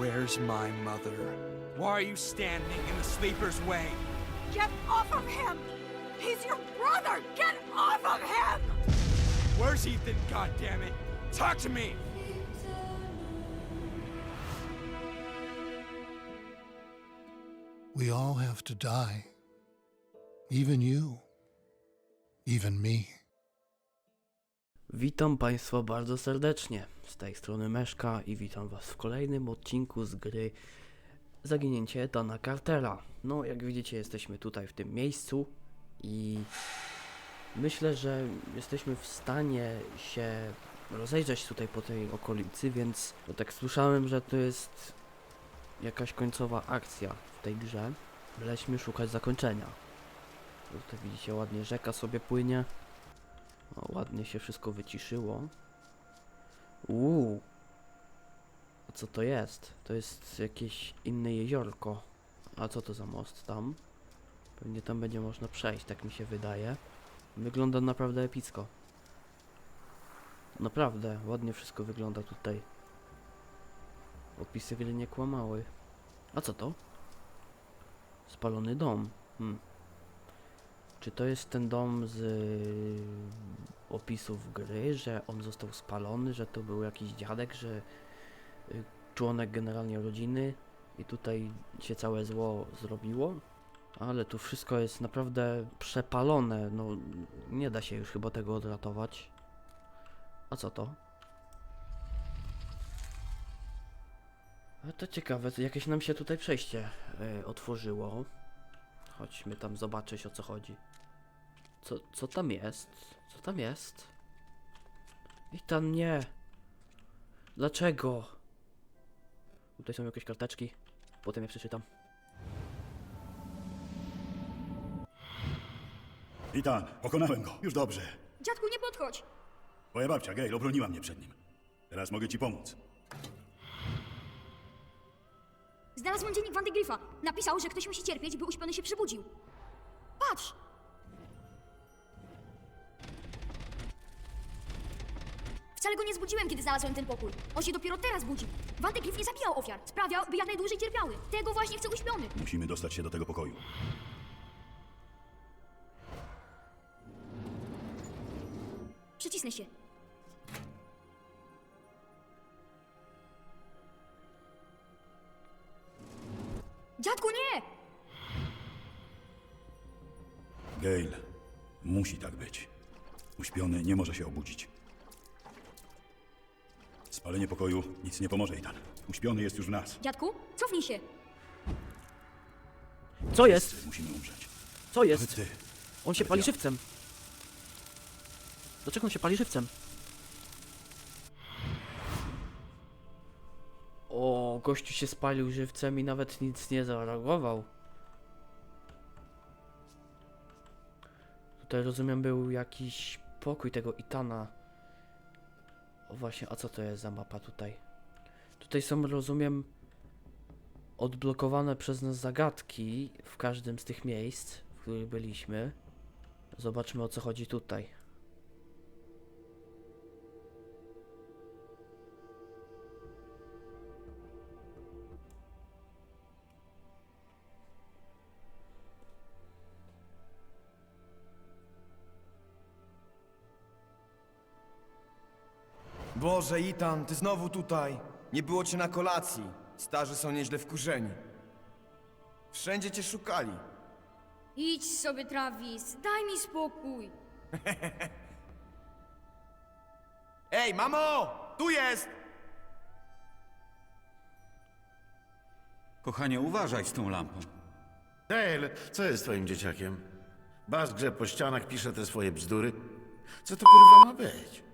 Where's my mother? Why are you standing in the sleeper's way? Get off of him! He's your brother! Get off of him! Where's Ethan, goddammit? Talk to me! We all have to die. Even you. Even me. Witam Państwa bardzo serdecznie. Z tej strony Meszka i witam Was w kolejnym odcinku z gry Zaginięcie Dana Cartera. No, jak widzicie, jesteśmy tutaj w tym miejscu i myślę, że jesteśmy w stanie się rozejrzeć tutaj po tej okolicy, więc bo tak słyszałem, że to jest jakaś końcowa akcja w tej grze. Leśmy szukać zakończenia. Tutaj widzicie ładnie rzeka sobie płynie. O, ładnie się wszystko wyciszyło. Uuu. A co to jest? To jest jakieś inne jeziorko. A co to za most tam? Pewnie tam będzie można przejść, tak mi się wydaje. Wygląda naprawdę epicko. Naprawdę, ładnie wszystko wygląda tutaj. Opisy gry nie kłamały. A co to? Spalony dom. Hmm. Czy to jest ten dom z y, opisów gry, że on został spalony, że to był jakiś dziadek, że y, członek generalnie rodziny i tutaj się całe zło zrobiło? Ale tu wszystko jest naprawdę przepalone, no nie da się już chyba tego odratować. A co to? A to ciekawe, jakieś nam się tutaj przejście y, otworzyło. Chodźmy tam zobaczyć o co chodzi. Co, co tam jest? Co tam jest? I tam nie. Dlaczego? Tutaj są jakieś karteczki. Potem je przeczytam. Witan, pokonałem go. Już dobrze. Dziadku, nie podchodź! Moja babcia, Gail, obroniła mnie przed nim. Teraz mogę ci pomóc. Znalazłem dziennik Van de Griffa. Napisał, że ktoś musi cierpieć, by uśpiony się przebudził. Patrz! Wcale go nie zbudziłem, kiedy znalazłem ten pokój. On się dopiero teraz budzi. Van de Griff nie zabijał ofiar. Sprawiał, by jak najdłużej cierpiały. Tego właśnie chce uśpiony. Musimy dostać się do tego pokoju. Przycisnę się. Dziadku, nie! Gail, musi tak być. Uśpiony nie może się obudzić. Spalenie pokoju nic nie pomoże, Itan. Uśpiony jest już w nas. Dziadku, cofnij się. Co jest? Musimy umrzeć. Co Nawet jest? ty. On się Nawet pali ja. żywcem. Dlaczego on się pali żywcem? O, gościu się spalił żywcem i nawet nic nie zareagował. Tutaj rozumiem był jakiś pokój tego Itana. Właśnie, a co to jest za mapa tutaj? Tutaj są, rozumiem, odblokowane przez nas zagadki w każdym z tych miejsc, w których byliśmy. Zobaczmy o co chodzi tutaj. Boże, Itan, ty znowu tutaj. Nie było cię na kolacji. Starzy są nieźle wkurzeni. Wszędzie cię szukali. Idź sobie, Travis. Daj mi spokój. Ej, mamo! Tu jest! Kochanie, uważaj z tą lampą. Dale, co jest twoim dzieciakiem? Bas grze po ścianach, pisze te swoje bzdury. Co to kurwa ma być?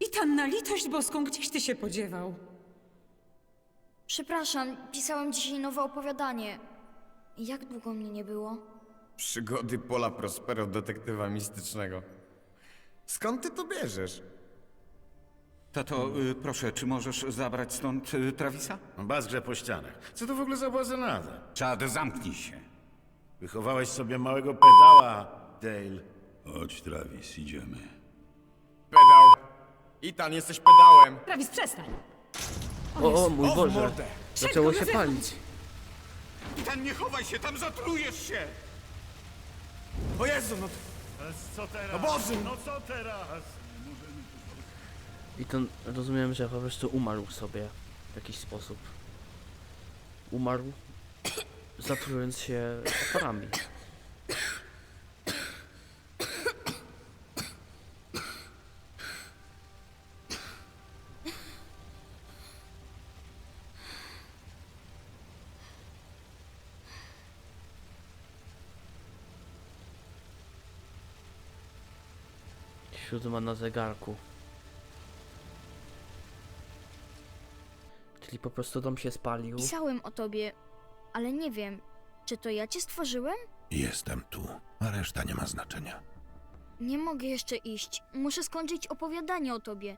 I tam na litość boską, gdzieś ty się podziewał? Przepraszam, pisałem dzisiaj nowe opowiadanie. Jak długo mnie nie było? Przygody Pola Prospero, detektywa mistycznego. Skąd ty to bierzesz? Tato, y, proszę, czy możesz zabrać stąd y, Travisa? Bas grze po ścianach. Co to w ogóle za błazenada? Czad, zamknij się. Wychowałeś sobie małego pedała, Dale. Chodź, Travis, idziemy. Itan, jesteś pedałem. Travis, przestań! O, o mój Boże! mordę! Zaczęło się palić. Ten nie chowaj się, tam zatrujesz się! O Jezu, no... Co teraz? O Boże! No co teraz? I to rozumiem, że po prostu umarł sobie w jakiś sposób. Umarł, zatrując się oparami. Siódma na zegarku. Czyli po prostu dom się spalił. Pisałem o tobie, ale nie wiem, czy to ja cię stworzyłem? Jestem tu, a reszta nie ma znaczenia. Nie mogę jeszcze iść. Muszę skończyć opowiadanie o tobie.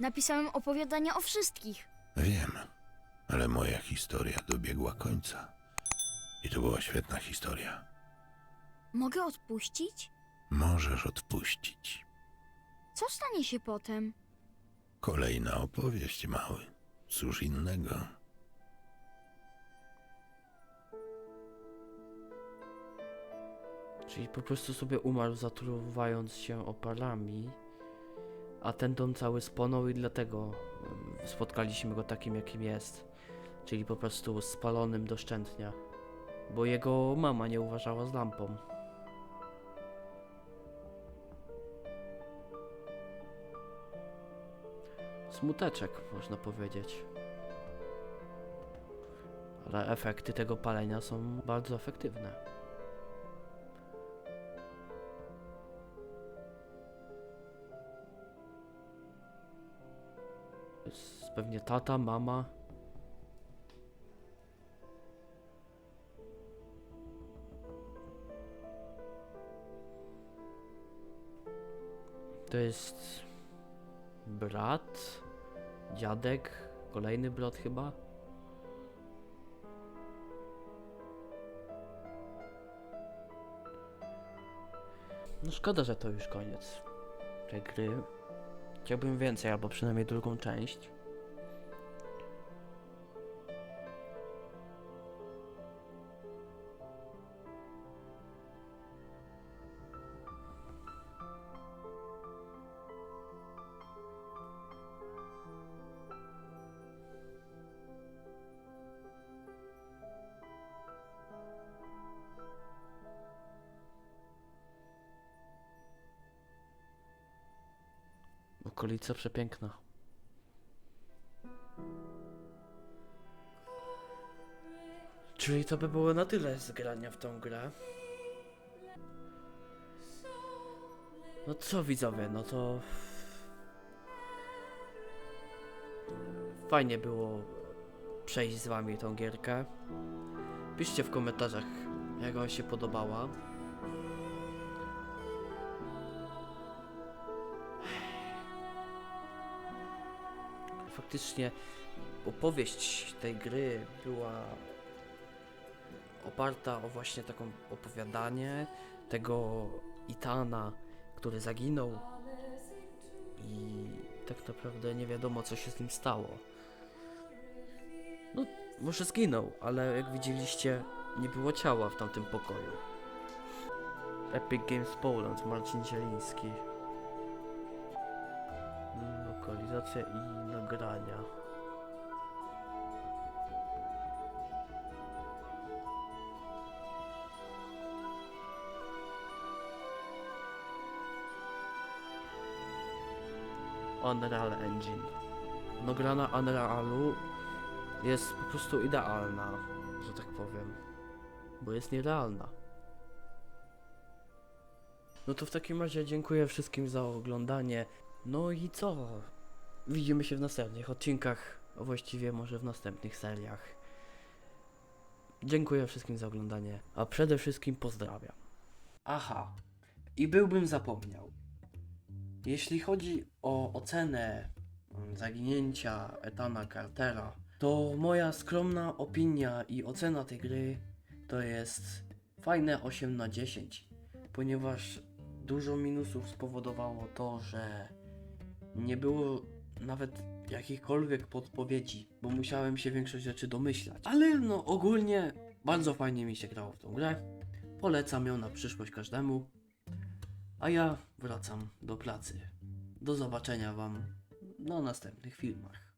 Napisałem opowiadania o wszystkich. Wiem, ale moja historia dobiegła końca. I to była świetna historia. Mogę odpuścić? Możesz odpuścić. Co stanie się potem? Kolejna opowieść, mały. Cóż innego. Czyli po prostu sobie umarł zatruwając się oparami, a ten dom cały spłonął i dlatego mm, spotkaliśmy go takim jakim jest. Czyli po prostu spalonym doszczętnie. Bo jego mama nie uważała z lampą. Smuteczek, można powiedzieć. Ale efekty tego palenia są bardzo efektywne. Pewnie tata, mama. To jest brat, dziadek, kolejny brat chyba. No szkoda, że to już koniec tej gry. Chciałbym więcej, albo przynajmniej drugą część. Okolica przepiękna. Czyli to by było na tyle z w tą grę. No co widzowie, no to... Fajnie było przejść z wami tą gierkę. Piszcie w komentarzach, jak wam się podobała. Faktycznie opowieść tej gry była oparta o właśnie taką opowiadanie tego Itana, który zaginął i tak naprawdę nie wiadomo co się z nim stało. No, może zginął, ale jak widzieliście, nie było ciała w tamtym pokoju. Epic Games Poland, Marcin Zieliński. Lokalizacja i nagrania. Unreal Engine. No gra na Unrealu jest po prostu idealna, że tak powiem. Bo jest nierealna. No to w takim razie dziękuję wszystkim za oglądanie. No i co? Widzimy się w następnych odcinkach, a właściwie może w następnych seriach. Dziękuję wszystkim za oglądanie, a przede wszystkim pozdrawiam. Aha, i byłbym zapomniał. Jeśli chodzi o ocenę mm, zaginięcia Etana Cartera, to moja skromna opinia i ocena tej gry to jest fajne 8 na 10, ponieważ dużo minusów spowodowało to, że nie było nawet jakichkolwiek podpowiedzi, bo musiałem się większość rzeczy domyślać. Ale no ogólnie bardzo fajnie mi się grało w tą grę. Polecam ją na przyszłość każdemu. A ja wracam do pracy. Do zobaczenia Wam na następnych filmach.